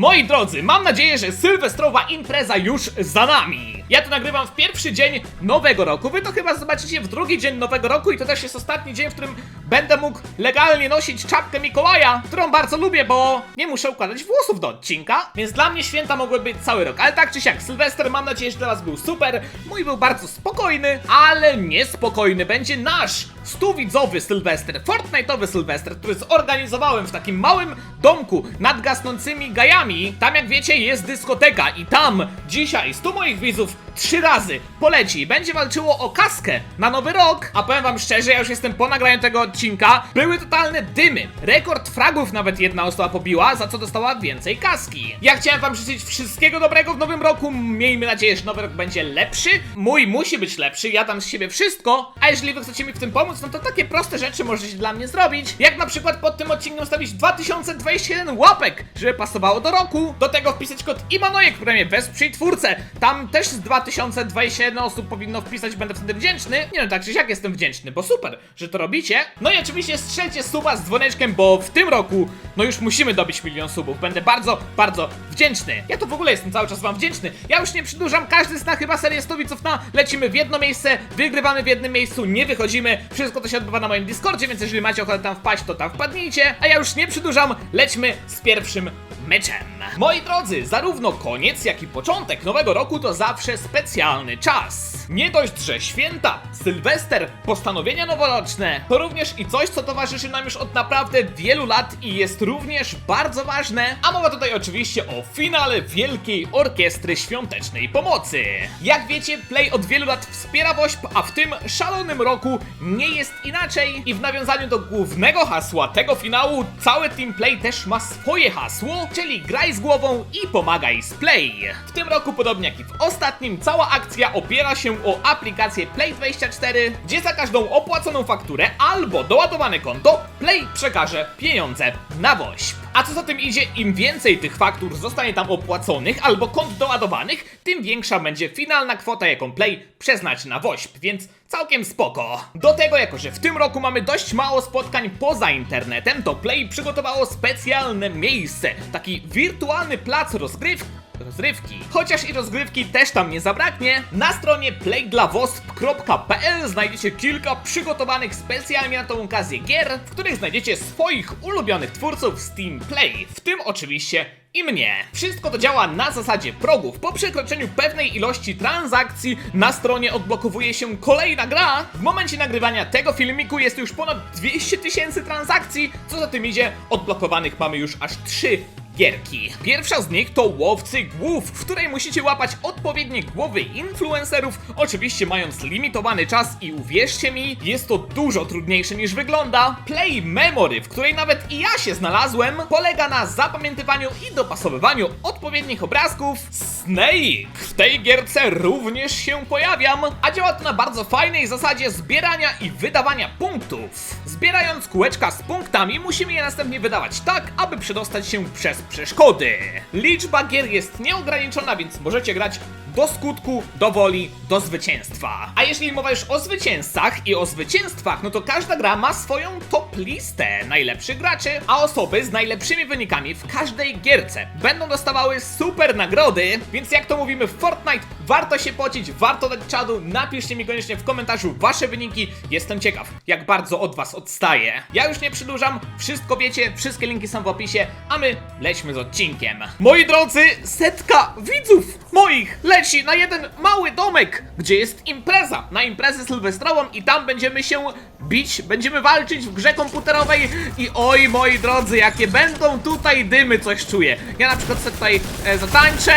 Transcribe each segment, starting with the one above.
Moi drodzy, mam nadzieję, że sylwestrowa impreza już za nami. Ja to nagrywam w pierwszy dzień nowego roku. Wy to chyba zobaczycie w drugi dzień nowego roku i to też jest ostatni dzień, w którym będę mógł legalnie nosić czapkę Mikołaja, którą bardzo lubię, bo nie muszę układać włosów do odcinka. Więc dla mnie święta mogły być cały rok. Ale tak czy siak, Sylwester mam nadzieję, że dla was był super. Mój był bardzo spokojny, ale niespokojny będzie nasz stuwidzowy Sylwester, Fortnite'owy Sylwester, który zorganizowałem w takim małym domku nad gasnącymi gajami. Tam jak wiecie jest dyskoteka i tam dzisiaj 100 moich widzów trzy razy poleci. Będzie walczyło o kaskę na nowy rok. A powiem wam szczerze, ja już jestem po nagraniu tego odcinka. Były totalne dymy. Rekord fragów nawet jedna osoba pobiła, za co dostała więcej kaski. Ja chciałem wam życzyć wszystkiego dobrego w nowym roku. Miejmy nadzieję, że nowy rok będzie lepszy. Mój musi być lepszy, ja dam z siebie wszystko. A jeżeli wy chcecie mi w tym pomóc, no to takie proste rzeczy możecie dla mnie zrobić. Jak na przykład pod tym odcinkiem stawić 2021 łapek, żeby pasowało do roku. Do tego wpisać kod IMANOJEK w premie Wesprzyj Twórcę. Tam też z 2021 osób powinno wpisać, będę wtedy wdzięczny. Nie no, tak czy siak jestem wdzięczny, bo super, że to robicie. No i oczywiście strzelcie suba z dzwoneczkiem, bo w tym roku, no już musimy dobić milion subów. Będę bardzo, bardzo wdzięczny. Ja to w ogóle jestem cały czas wam wdzięczny. Ja już nie przedłużam, każdy zna chyba serię Stowiców na lecimy w jedno miejsce, wygrywamy w jednym miejscu, nie wychodzimy. Wszystko to się odbywa na moim Discordzie, więc jeżeli macie ochotę tam wpaść, to tam wpadnijcie. A ja już nie przedłużam, lećmy z pierwszym meczem. Moi drodzy, zarówno koniec, jak i początek nowego roku to zawsze specjalny czas. Nie dość, że święta, Sylwester, postanowienia noworoczne, to również i coś, co towarzyszy nam już od naprawdę wielu lat i jest również bardzo ważne. A mowa tutaj oczywiście o finale Wielkiej Orkiestry Świątecznej Pomocy. Jak wiecie, Play od wielu lat wspiera WOŚP, a w tym szalonym roku nie jest inaczej. I w nawiązaniu do głównego hasła tego finału, cały Team Play też ma swoje hasło, czyli graj z głową i pomagaj z Play. W tym roku, podobnie jak i w ostatnim, cała akcja opiera się o aplikację Play24, gdzie za każdą opłaconą fakturę albo doładowane konto, Play przekaże pieniądze na WOŚP. A co za tym idzie, im więcej tych faktur zostanie tam opłaconych albo kont doładowanych, tym większa będzie finalna kwota, jaką Play przeznaczy na WOŚP, więc całkiem spoko. Do tego, jako że w tym roku mamy dość mało spotkań poza internetem, to Play przygotowało specjalne miejsce, taki wirtualny plac rozgrywki rozrywki. Chociaż i rozgrywki też tam nie zabraknie, na stronie playdlawosp.pl znajdziecie kilka przygotowanych specjalnie na tą okazję gier, w których znajdziecie swoich ulubionych twórców Steam Play, w tym oczywiście i mnie. Wszystko to działa na zasadzie progów. Po przekroczeniu pewnej ilości transakcji na stronie odblokowuje się kolejna gra. W momencie nagrywania tego filmiku jest już ponad 200 tysięcy transakcji, co za tym idzie, odblokowanych mamy już aż 3 gierki. Pierwsza z nich to Łowcy Głów, w której musicie łapać odpowiednie głowy influencerów, oczywiście mając limitowany czas i uwierzcie mi, jest to dużo trudniejsze niż wygląda. Play Memory, w której nawet i ja się znalazłem, polega na zapamiętywaniu i dopasowywaniu odpowiednich obrazków. Snake! W tej gierce również się pojawiam, a działa to na bardzo fajnej zasadzie zbierania i wydawania punktów. Zbierając kółeczka z punktami, musimy je następnie wydawać tak, aby przedostać się przez przeszkody. Liczba gier jest nieograniczona, więc możecie grać do skutku, do woli, do zwycięstwa. A jeśli mowa już o zwycięzcach i o zwycięstwach, no to każda gra ma swoją top listę najlepszych graczy, a osoby z najlepszymi wynikami w każdej gierce będą dostawały super nagrody, więc jak to mówimy w Fortnite, warto się pocić, warto dać czadu, napiszcie mi koniecznie w komentarzu wasze wyniki, jestem ciekaw, jak bardzo od was odstaję. Ja już nie przedłużam, wszystko wiecie, wszystkie linki są w opisie, a my lećmy z odcinkiem. Moi drodzy, setka widzów moich na jeden mały domek, gdzie jest impreza, na imprezę sylwestrową i tam będziemy się bić, będziemy walczyć w grze komputerowej. I oj moi drodzy, jakie będą tutaj dymy, coś czuję. Ja na przykład sobie tutaj e, zatańczę,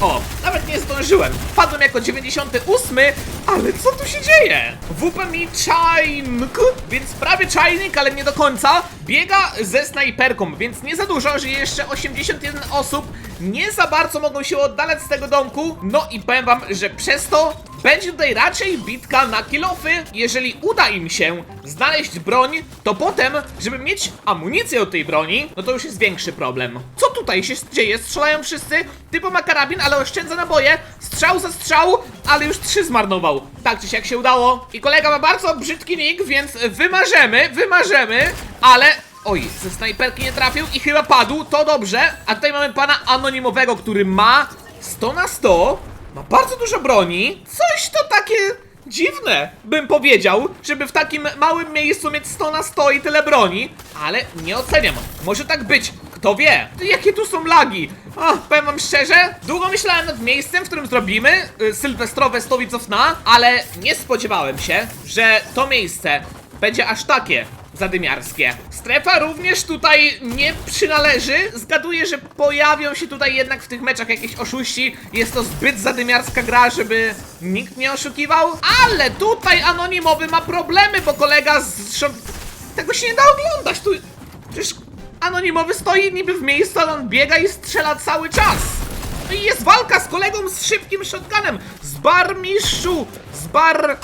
o, nawet nie zdążyłem. Wpadłem jako 98, ale co tu się dzieje? WP mi czajnik, więc prawie czajnik, ale nie do końca. Biega ze snajperką, więc nie za dużo, że jeszcze 81 osób nie za bardzo mogą się oddalać z tego domku. No i powiem wam, że przez to będzie tutaj raczej bitka na kilofy. Jeżeli uda im się znaleźć broń, to potem, żeby mieć amunicję od tej broni, no to już jest większy problem. Co tutaj się dzieje? Strzelają wszyscy? Typo ma karabin, ale oszczędza naboje. Strzał za strzał, ale już trzy zmarnował. Tak czy siak się udało. I kolega ma bardzo brzydki nick, więc wymarzemy, wymarzemy, ale Oj, ze snajperki nie trafił i chyba padł, to dobrze. A tutaj mamy pana anonimowego, który ma 100 na 100. Ma bardzo dużo broni. Coś to takie dziwne, bym powiedział, żeby w takim małym miejscu mieć 100 na 100 i tyle broni. Ale nie oceniam. Może tak być. Kto wie? Jakie tu są lagi? Powiem wam szczerze, długo myślałem nad miejscem, w którym zrobimy y, sylwestrowe 100 widzów na, ale nie spodziewałem się, że to miejsce będzie aż takie zadymiarskie. Strefa również tutaj nie przynależy. Zgaduję, że pojawią się tutaj jednak w tych meczach jakieś oszuści. Jest to zbyt zadymiarska gra, żeby nikt nie oszukiwał. Ale tutaj anonimowy ma problemy, bo kolega z... Tego się nie da oglądać. Tu... Przecież anonimowy stoi niby w miejscu, ale on biega i strzela cały czas. No i jest walka z kolegą z szybkim shotgunem. Z barmistrzu. Z bar...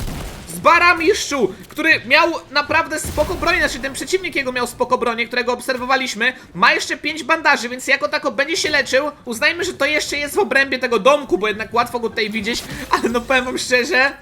Z baramistrzu, który miał naprawdę spoko bronię, znaczy ten przeciwnik jego miał spoko bronię, którego obserwowaliśmy, ma jeszcze 5 bandaży, więc jako tako będzie się leczył. Uznajmy, że to jeszcze jest w obrębie tego domku, bo jednak łatwo go tutaj widzieć, ale no powiem wam szczerze,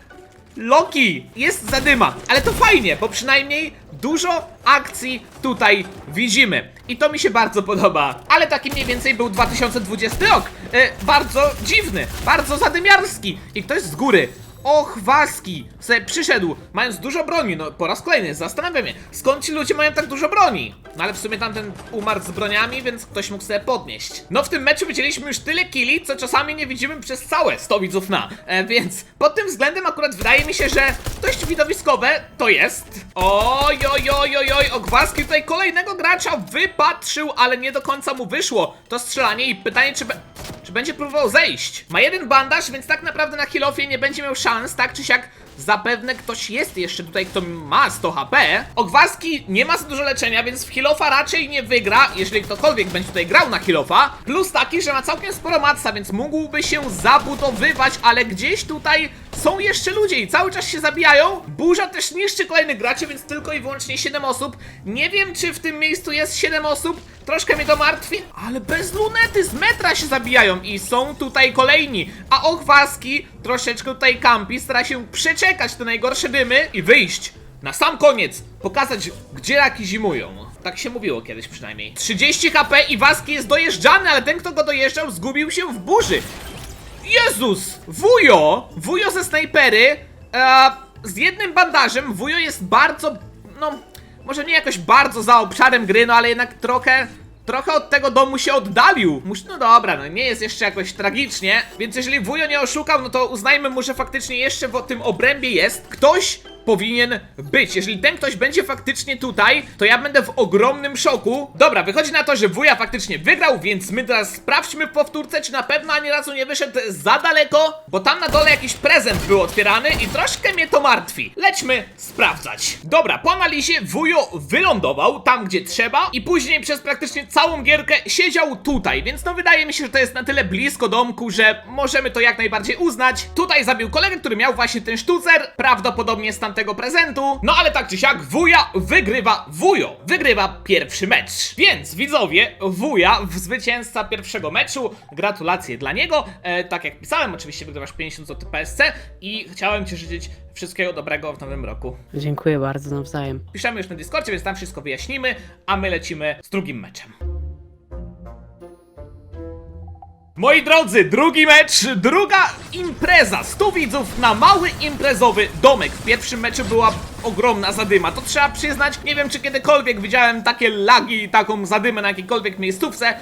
Loki jest zadyma, ale to fajnie, bo przynajmniej dużo akcji tutaj widzimy. I to mi się bardzo podoba. Ale taki mniej więcej był 2020 rok. E, bardzo dziwny, bardzo zadymiarski. I ktoś z góry. Och, Waski sobie przyszedł, mając dużo broni. No, po raz kolejny zastanawiam się, skąd ci ludzie mają tak dużo broni? No ale w sumie tamten umarł z broniami, więc ktoś mógł sobie podnieść. No w tym meczu widzieliśmy już tyle killi, co czasami nie widzimy przez całe 100 widzów na. E, więc pod tym względem akurat wydaje mi się, że dość widowiskowe to jest. Oj, oj, oj, oj, oj, Ogwaski tutaj kolejnego gracza wypatrzył, ale nie do końca mu wyszło to strzelanie i pytanie, czy, be będzie próbował zejść. Ma jeden bandaż, więc tak naprawdę na kilofie nie będzie miał szans, tak czy siak Zapewne ktoś jest jeszcze tutaj, kto ma 100 HP. Ogwaski nie ma za dużo leczenia, więc w Hilofa raczej nie wygra, jeżeli ktokolwiek będzie tutaj grał na Hilofa. Plus taki, że ma całkiem sporo matca, więc mógłby się zabudowywać, ale gdzieś tutaj są jeszcze ludzie i cały czas się zabijają. Burza też niszczy kolejnych graczy, więc tylko i wyłącznie 7 osób. Nie wiem, czy w tym miejscu jest 7 osób. Troszkę mnie to martwi, ale bez lunety z metra się zabijają i są tutaj kolejni. A Ochwaski troszeczkę tutaj kampi, stara się przeczekać te najgorsze dymy i wyjść. Na sam koniec pokazać, gdzie raki zimują. Tak się mówiło kiedyś przynajmniej. 30 HP i Waski jest dojeżdżany, ale ten, kto go dojeżdżał, zgubił się w burzy. Jezus! Wujo! Wujo ze snajpery e, z jednym bandażem. Wujo jest bardzo, no, może nie jakoś bardzo za obszarem gry, no ale jednak trochę, trochę od tego domu się oddalił. Muś, no dobra, no nie jest jeszcze jakoś tragicznie, więc jeżeli Wujo nie oszukał, no to uznajmy mu, że faktycznie jeszcze w tym obrębie jest ktoś, powinien być. Jeżeli ten ktoś będzie faktycznie tutaj, to ja będę w ogromnym szoku. Dobra, wychodzi na to, że wuja faktycznie wygrał, więc my teraz sprawdźmy w powtórce, czy na pewno ani razu nie wyszedł za daleko, bo tam na dole jakiś prezent był otwierany i troszkę mnie to martwi. Lećmy sprawdzać. Dobra, po analizie wujo wylądował tam, gdzie trzeba i później przez praktycznie całą gierkę siedział tutaj, więc no wydaje mi się, że to jest na tyle blisko domku, że możemy to jak najbardziej uznać. Tutaj zabił kolegę, który miał właśnie ten sztucer, prawdopodobnie z tamtego prezentu. No ale tak czy siak, wuja wygrywa wujo. Wygrywa pierwszy mecz. Więc widzowie, wuja w zwycięzca pierwszego meczu. Gratulacje dla niego. E, tak jak pisałem, oczywiście wygrywasz 50 zł PSC i chciałem ci życzyć wszystkiego dobrego w nowym roku. Dziękuję bardzo nawzajem. Piszemy już na Discordzie, więc tam wszystko wyjaśnimy, a my lecimy z drugim meczem. Moi drodzy, drugi mecz, druga impreza. 100 widzów na mały imprezowy domek. W pierwszym meczu była ogromna zadyma. To trzeba przyznać. Nie wiem, czy kiedykolwiek widziałem takie lagi i taką zadymę na jakiejkolwiek miejscówce,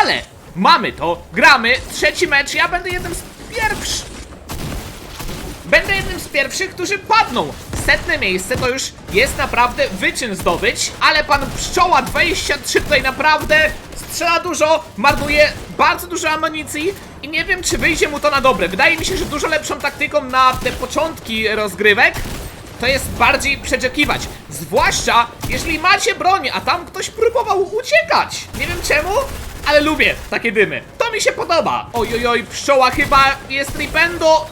ale mamy to. Gramy. Trzeci mecz. Ja będę jednym z pierwszych. Będę jednym z pierwszych, którzy padną. Setne miejsce to już jest naprawdę wyczyn zdobyć, ale pan Pszczoła 23 tutaj naprawdę strzela dużo, marnuje bardzo dużo amunicji i nie wiem, czy wyjdzie mu to na dobre. Wydaje mi się, że dużo lepszą taktyką na te początki rozgrywek to jest bardziej przeczekiwać. Zwłaszcza, jeżeli macie broń, a tam ktoś próbował uciekać. Nie wiem czemu, ale lubię takie dymy. To mi się podoba. Oj, oj, oj, pszczoła chyba jest ripendo.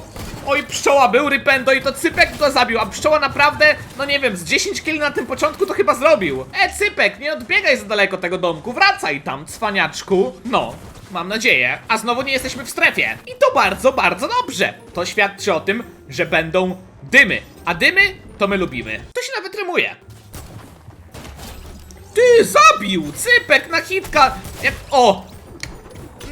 Oj, pszczoła był Rypendo i to Cypek go zabił, a pszczoła naprawdę, no nie wiem, z 10 kill na tym początku to chyba zrobił. E, Cypek, nie odbiegaj za daleko tego domku, wracaj tam, cwaniaczku. No, mam nadzieję. A znowu nie jesteśmy w strefie. I to bardzo, bardzo dobrze. To świadczy o tym, że będą dymy. A dymy to my lubimy. To się nawet rymuje. Ty, zabił! Cypek na hitka! Jak... O!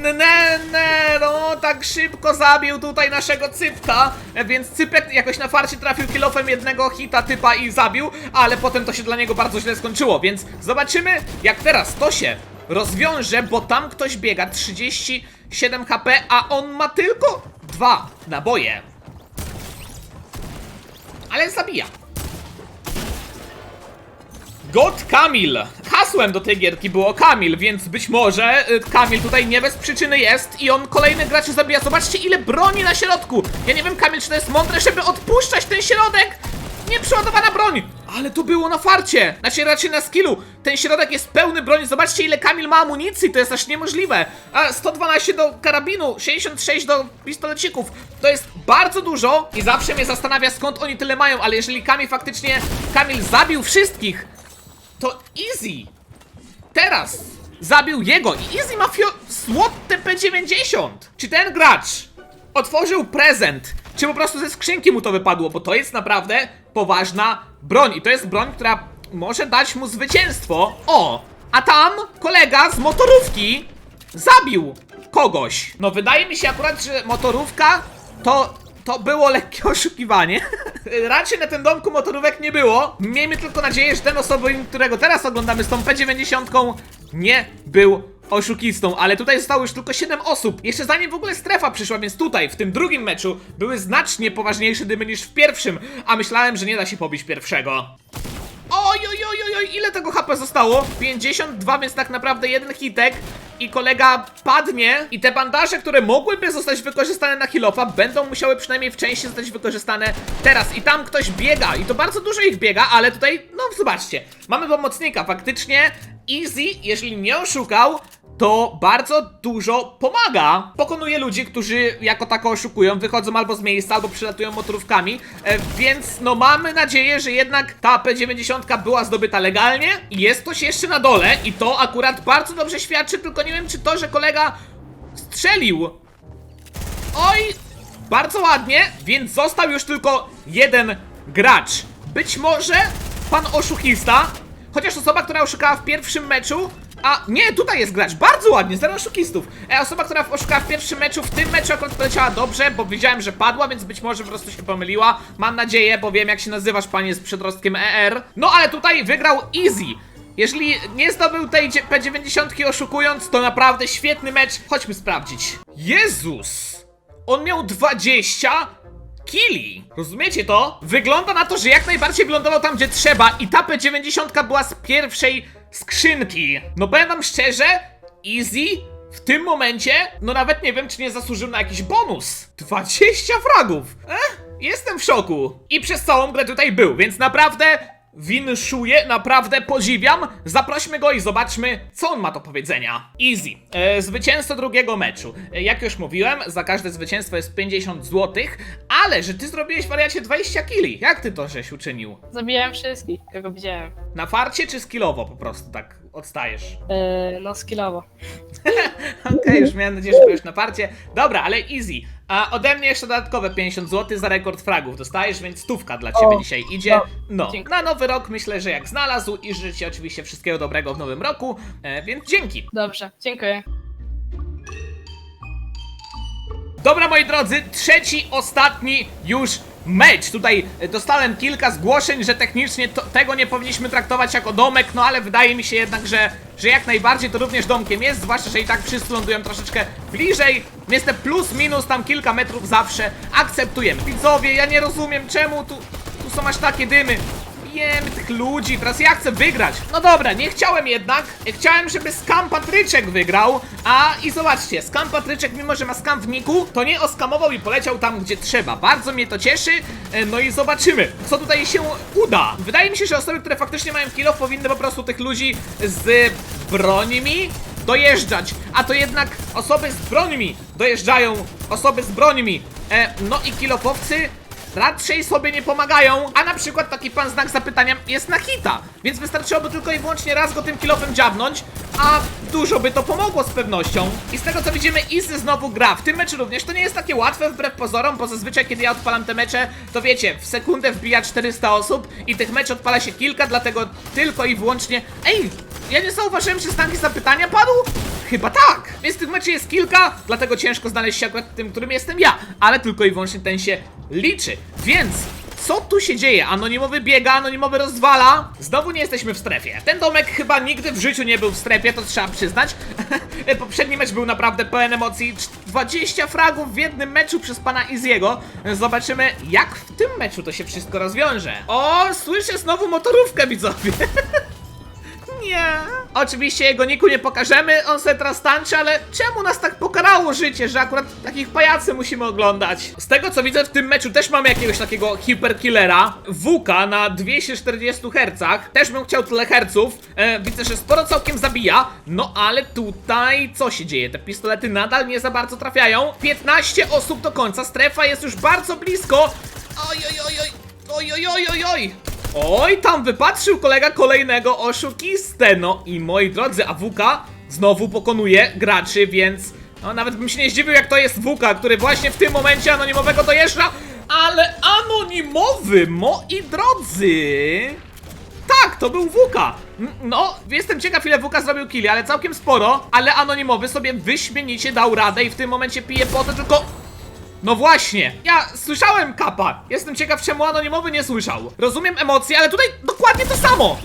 Ne, ne, no tak szybko zabił tutaj naszego cypka, więc cypek jakoś na farcie trafił kilofem jednego hita typa i zabił, ale potem to się dla niego bardzo źle skończyło, więc zobaczymy jak teraz to się rozwiąże, bo tam ktoś biega 37 HP, a on ma tylko dwa naboje. Ale zabija. God Kamil! Hasłem do tej gierki było Kamil, więc być może y, Kamil tutaj nie bez przyczyny jest i on kolejnych graczy zabija. Zobaczcie ile broni na środku! Ja nie wiem Kamil, czy to jest mądre, żeby odpuszczać ten środek! Nieprzeładowana broń! Ale to było na farcie! Znaczy raczej na skillu. Ten środek jest pełny broni. Zobaczcie ile Kamil ma amunicji, to jest aż niemożliwe. A 112 do karabinu, 66 do pistolecików. To jest bardzo dużo i zawsze mnie zastanawia skąd oni tyle mają, ale jeżeli Kamil faktycznie... Kamil zabił wszystkich, to Easy teraz zabił jego i Easy ma SWAT TP90. Czy ten gracz otworzył prezent, czy po prostu ze skrzynki mu to wypadło, bo to jest naprawdę poważna broń i to jest broń, która może dać mu zwycięstwo. O, a tam kolega z motorówki zabił kogoś. No wydaje mi się akurat, że motorówka to to było lekkie oszukiwanie. Raczej na tym domku motorówek nie było. Miejmy tylko nadzieję, że ten osobnik, którego teraz oglądamy z tą P90 nie był oszukistą, ale tutaj zostało już tylko 7 osób. Jeszcze zanim w ogóle strefa przyszła, więc tutaj, w tym drugim meczu, były znacznie poważniejsze dymy niż w pierwszym, a myślałem, że nie da się pobić pierwszego. Oj, oj, oj, oj, ile tego HP zostało? 52, więc tak naprawdę jeden hitek i kolega padnie. I te bandaże, które mogłyby zostać wykorzystane na Hilofa, będą musiały przynajmniej w części zostać wykorzystane teraz. I tam ktoś biega i to bardzo dużo ich biega, ale tutaj, no zobaczcie, mamy pomocnika, faktycznie. Easy, jeżeli nie oszukał, to bardzo dużo pomaga. Pokonuje ludzi, którzy jako tako oszukują, wychodzą albo z miejsca, albo przylatują motorówkami, e, więc no mamy nadzieję, że jednak ta P90 była zdobyta legalnie i jest ktoś jeszcze na dole i to akurat bardzo dobrze świadczy, tylko nie wiem czy to, że kolega strzelił. Oj, bardzo ładnie, więc został już tylko jeden gracz. Być może pan oszukista, chociaż osoba, która oszukała w pierwszym meczu, a nie, tutaj jest gracz, bardzo ładnie, zero oszukistów. E, osoba, która oszukała w pierwszym meczu, w tym meczu akurat poleciała dobrze, bo widziałem, że padła, więc być może po prostu się pomyliła. Mam nadzieję, bo wiem jak się nazywasz, panie z przedrostkiem ER. No ale tutaj wygrał Easy. Jeżeli nie zdobył tej dzie- P90 oszukując, to naprawdę świetny mecz. Chodźmy sprawdzić. Jezus! On miał 20 kili. Rozumiecie to? Wygląda na to, że jak najbardziej wylądował tam, gdzie trzeba i ta P90 była z pierwszej skrzynki. No powiem wam szczerze, Easy w tym momencie, no nawet nie wiem, czy nie zasłużył na jakiś bonus. 20 fragów. Eh, jestem w szoku. I przez całą grę tutaj był, więc naprawdę winszuję, naprawdę podziwiam. Zaprośmy go i zobaczmy, co on ma do powiedzenia. Easy. E, zwycięzca drugiego meczu. E, jak już mówiłem, za każde zwycięstwo jest 50 zł, ale że ty zrobiłeś wariacie 20 kili. Jak ty to żeś uczynił? Zabijałem wszystkich, kogo widziałem. Na farcie czy skillowo po prostu tak odstajesz? Yy, no skillowo. Okej, już miałem nadzieję, że byłeś na parcie. Dobra, ale easy. A ode mnie jeszcze dodatkowe 50 zł za rekord fragów dostajesz, więc stówka dla ciebie O, dzisiaj idzie. no, No, dziękuję. na nowy rok myślę, że jak znalazł i życzę ci oczywiście wszystkiego dobrego w nowym roku, e, więc dzięki. Dobrze, dziękuję. Dobra, moi drodzy, trzeci, ostatni już mecz. Tutaj e, dostałem kilka zgłoszeń, że technicznie to, tego nie powinniśmy traktować jako domek, no ale wydaje mi się jednak, że, że jak najbardziej to również domkiem jest, zwłaszcza, że i tak wszyscy lądują troszeczkę bliżej, więc te plus minus tam kilka metrów zawsze akceptujemy. Widzowie, ja nie rozumiem czemu tu, tu są aż takie dymy. Tych ludzi, teraz ja chcę wygrać. No dobra, nie chciałem jednak. Chciałem, żeby Skam Patryczek wygrał. A i zobaczcie, Skam Patryczek, mimo że ma skam w niku, to nie oskamował i poleciał tam, gdzie trzeba. Bardzo mnie to cieszy. E, No i zobaczymy, co tutaj się uda. Wydaje mi się, że osoby, które faktycznie mają kill powinny po prostu tych ludzi z brońmi dojeżdżać. A to jednak osoby z brońmi dojeżdżają osoby z brońmi. E, no i kilofowcy raczej sobie nie pomagają, a na przykład taki pan znak zapytania jest na hita, więc wystarczyłoby tylko i wyłącznie raz go tym kilofem dziabnąć, a dużo by to pomogło z pewnością. I z tego co widzimy, Izzy znowu gra. W tym meczu również to nie jest takie łatwe wbrew pozorom, bo zazwyczaj kiedy ja odpalam te mecze, to wiecie, w sekundę wbija 400 osób i tych meczy odpala się kilka, dlatego tylko i wyłącznie... Ej! Ja nie zauważyłem, czy znaki zapytania padł? Chyba tak. Więc tych meczy jest kilka, dlatego ciężko znaleźć się akurat tym, którym jestem ja. Ale tylko i wyłącznie ten się liczy. Więc co tu się dzieje? Anonimowy biega, anonimowy rozwala. Znowu nie jesteśmy w strefie. Ten domek chyba nigdy w życiu nie był w strefie, to trzeba przyznać. Poprzedni mecz był naprawdę pełen emocji. 20 fragów w jednym meczu przez pana Iziego. Zobaczymy, jak w tym meczu to się wszystko rozwiąże. O, słyszę znowu motorówkę, widzowie. Nie. Oczywiście jego niku nie pokażemy, on sobie teraz tańczy, ale czemu nas tak pokarało życie, że akurat takich pajacy musimy oglądać? Z tego co widzę w tym meczu też mamy jakiegoś takiego hiperkillera, WK na 240 Hz, też bym chciał tyle herców, e, widzę, że sporo całkiem zabija, no ale tutaj co się dzieje? Te pistolety nadal nie za bardzo trafiają, 15 osób do końca, strefa jest już bardzo blisko, oj oj oj oj, oj oj oj oj oj. Oj, tam wypatrzył kolega kolejnego oszukistę. No i moi drodzy, AWK znowu pokonuje graczy, więc no, nawet bym się nie zdziwił, jak to jest WK, który właśnie w tym momencie anonimowego dojeżdża. Ale anonimowy, moi drodzy! Tak, to był WK. No, jestem ciekaw ile WK zrobił killi, ale całkiem sporo. Ale anonimowy sobie wyśmienicie dał radę i w tym momencie pije potę, tylko no właśnie, ja słyszałem kapa. Jestem ciekaw, czemu anonimowy nie słyszał. Rozumiem emocje, ale tutaj dokładnie to samo.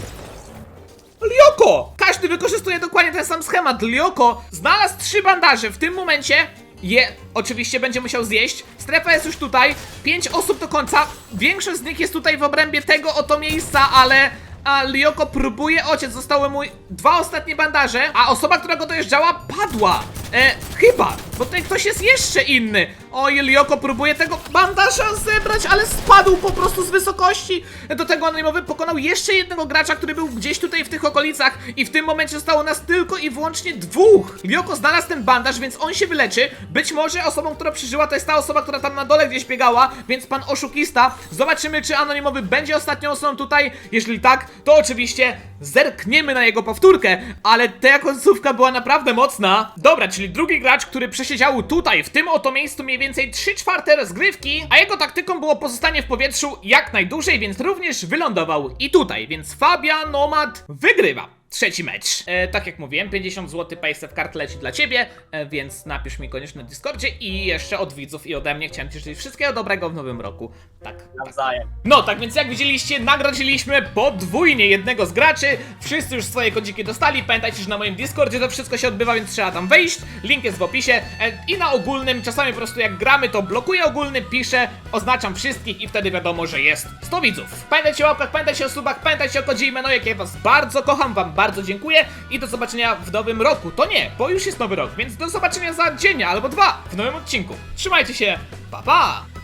Lioko! Każdy wykorzystuje dokładnie ten sam schemat. Lioko znalazł trzy bandaże. W tym momencie je oczywiście będzie musiał zjeść. Strefa jest już tutaj. Pięć osób do końca. Większość z nich jest tutaj w obrębie tego oto miejsca, ale... A Lioko próbuje ociec, zostały mu dwa ostatnie bandaże, a osoba, która go dojeżdżała, padła. E, chyba, bo tutaj ktoś jest jeszcze inny. Oj, Lioko próbuje tego bandaża zebrać, ale spadł po prostu z wysokości. Do tego anonimowy pokonał jeszcze jednego gracza, który był gdzieś tutaj w tych okolicach i w tym momencie zostało nas tylko i wyłącznie dwóch. Lioko znalazł ten bandaż, więc on się wyleczy. Być może osobą, która przeżyła, to jest ta osoba, która tam na dole gdzieś biegała, więc pan oszukista. Zobaczymy, czy anonimowy będzie ostatnią osobą tutaj. Jeżeli tak, to oczywiście zerkniemy na jego powtórkę, ale ta końcówka była naprawdę mocna. Dobra, czyli drugi gracz, który przesiedział tutaj, w tym oto miejscu mniej więcej 3 czwarte rozgrywki, a jego taktyką było pozostanie w powietrzu jak najdłużej, więc również wylądował i tutaj, więc Fabian Nomad wygrywa. Trzeci mecz. E, tak jak mówiłem, 50 zł paysafe kart leci dla ciebie, e, więc napisz mi koniecznie na Discordzie i jeszcze od widzów i ode mnie chciałem ci życzyć wszystkiego dobrego w nowym roku. Tak. Nawzajem. No, tak więc jak widzieliście, nagrodziliśmy podwójnie jednego z graczy. Wszyscy już swoje kodziki dostali. Pamiętajcie, że na moim Discordzie to wszystko się odbywa, więc trzeba tam wejść. Link jest w opisie. E, I na ogólnym, czasami po prostu jak gramy, to blokuję ogólny, piszę, oznaczam wszystkich i wtedy wiadomo, że jest 100 widzów. Pamiętajcie o łapkach, pamiętajcie o subach, pamiętajcie o kodzie Imeno, jak ja was bardzo kocham, wam bardzo dziękuję i do zobaczenia w nowym roku. To nie, bo już jest nowy rok, więc do zobaczenia za dzień albo dwa w nowym odcinku. Trzymajcie się, pa pa!